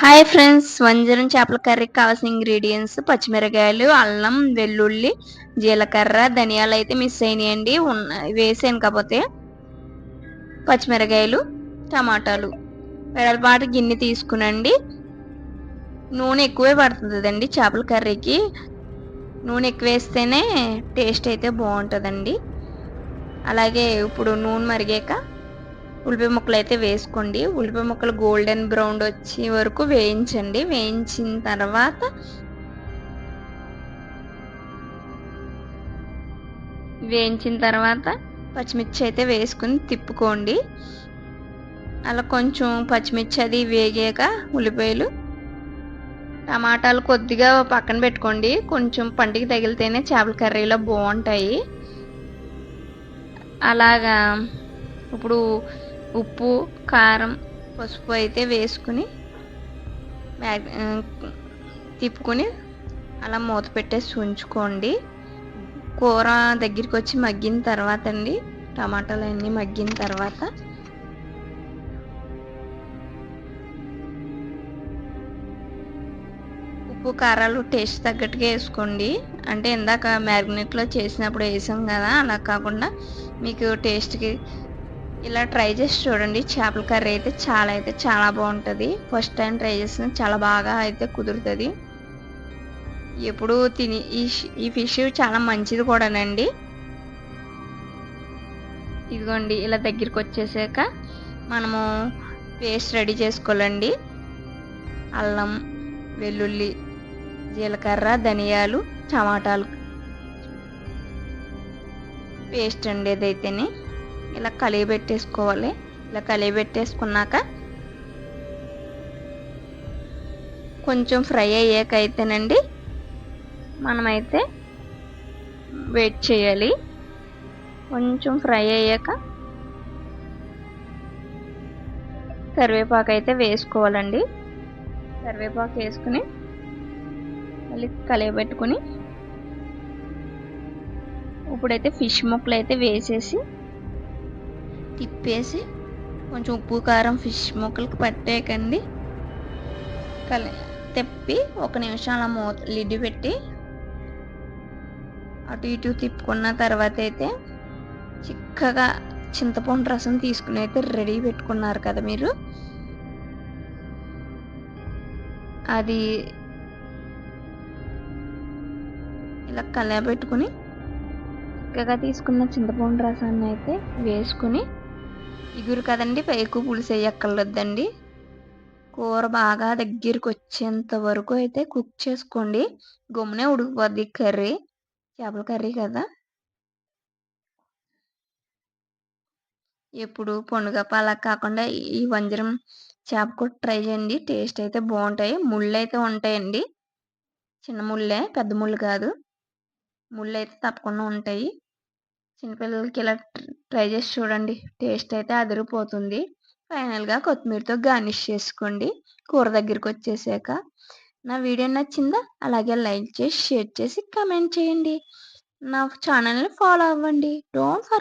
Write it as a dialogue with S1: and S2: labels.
S1: Hi friends వంజరం చేపల కర్రీకి కావాల్సిన ఇంగ్రీడియంట్స్ పచ్చిమిరకాయలు అల్లం వెల్లుల్లి జీలకర్ర ధనియాలు అయితే మిస్ అయినాయండి. ఉన్న వేసాను కాకపోతే పచ్చిమిరకాయలు టమాటాలు. వెడలపాటు గిన్నె తీసుకునండి. నూనె ఎక్కువే పడుతుందండి చేపల కర్రీకి. నూనె ఎక్కువ వేస్తేనే టేస్ట్ అయితే బాగుంటుందండి. అలాగే ఇప్పుడు నూనె మరిగాక ఉల్లిపాయ ముక్కలు అయితే వేసుకోండి. ఉల్లిపాయ ముక్కలు గోల్డెన్ బ్రౌన్ వచ్చే వరకు వేయించండి. వేయించిన తర్వాత వేయించిన తర్వాత పచ్చిమిర్చి అయితే వేసుకుని తిప్పుకోండి. అలా కొంచెం పచ్చిమిర్చి అది వేగాక ఉల్లిపాయలు టమాటాలు కొద్దిగా పక్కన పెట్టుకోండి. కొంచెం పంటికి తగిలితేనే చేపల కర్రీలో బాగుంటాయి. అలాగా ఇప్పుడు ఉప్పు కారం పసుపు అయితే వేసుకుని తిప్పుకొని అలా మూత పెట్టేసి ఉంచుకోండి. కూర దగ్గరికి వచ్చి మగ్గిన తర్వాత అండి టమాటాలు అన్నీ మగ్గిన తర్వాత ఉప్పు కారాలు టేస్ట్ తగ్గట్టుగా వేసుకోండి. అంటే ఇందాక మ్యారినేట్లో చేసినప్పుడు వేసాం కదా అలా కాకుండా మీకు టేస్ట్కి ఇలా ట్రై చేసి చూడండి. చేపల కర్రీ అయితే చాలా అయితే చాలా బాగుంటుంది. ఫస్ట్ టైం ట్రై చేసిన చాలా బాగా అయితే కుదురుతుంది. ఎప్పుడు తిని ఈ ఈ ఫిష్ చాలా మంచిది కూడానండి. ఇదిగోండి ఇలా దగ్గరికి వచ్చేసాక మనము పేస్ట్ రెడీ చేసుకోవాలండి. అల్లం వెల్లుల్లి జీలకర్ర ధనియాలు టమాటాలు. పేస్ట్ అండి ఏదైతేనే ఇలా కలియబెట్టేసుకోవాలి. ఇలా కలియబెట్టేసుకున్నాక కొంచెం ఫ్రై అయ్యాక అయితేనండి మనమైతే వెయిట్ చేయాలి. కొంచెం ఫ్రై అయ్యాక కరివేపాకు అయితే వేసుకోవాలండి. కరివేపాకు వేసుకుని మళ్ళీ కలియబెట్టుకుని ఇప్పుడైతే ఫిష్ ముక్కలు అయితే వేసేసి తిప్పేసి కొంచెం ఉప్పు కారం ఫిష్ ముక్కలకి పట్టేయకండి. కలి తిప్పి ఒక నిమిషం అలా మూత లిడ్ పెట్టి అటు ఇటు తిప్పుకున్న తర్వాత అయితే చిక్కగా చింతపండు రసం తీసుకుని అయితే రెడీ పెట్టుకున్నారు కదా మీరు. అది ఇలా కలయబెట్టుకుని చిక్కగా తీసుకున్న చింతపండు రసాన్ని అయితే వేసుకుని ఇగురు కదండి ఎక్కువ పులుసు వేయక్కర్లేదండి. కూర బాగా దగ్గరికి వచ్చేంత వరకు అయితే కుక్ చేసుకోండి. గమ్మునే ఉడికిపోద్ది కర్రీ చేపల కర్రీ కదా. ఎప్పుడు పొనుగప్ప అలా కాకుండా ఈ వంజరం చేప కూడా ట్రై చేయండి. టేస్ట్ అయితే బాగుంటాయి. ముళ్ళు అయితే ఉంటాయండి. చిన్న ముళ్ళే పెద్ద ముళ్ళు కాదు. ముళ్ళు అయితే తప్పకుండా ఉంటాయి. చిన్నపిల్లలకి ఇలా ట్రై చేసి చూడండి. టేస్ట్ అయితే అదిరిపోతుంది. ఫైనల్గా కొత్తిమీరతో గార్నిష్ చేసుకోండి. కూర దగ్గరికి వచ్చేసాక. నా వీడియో నచ్చిందా? అలాగే లైక్ చేసి షేర్ చేసి కమెంట్ చేయండి. నా ఛానల్ని ఫాలో అవ్వండి. Don't for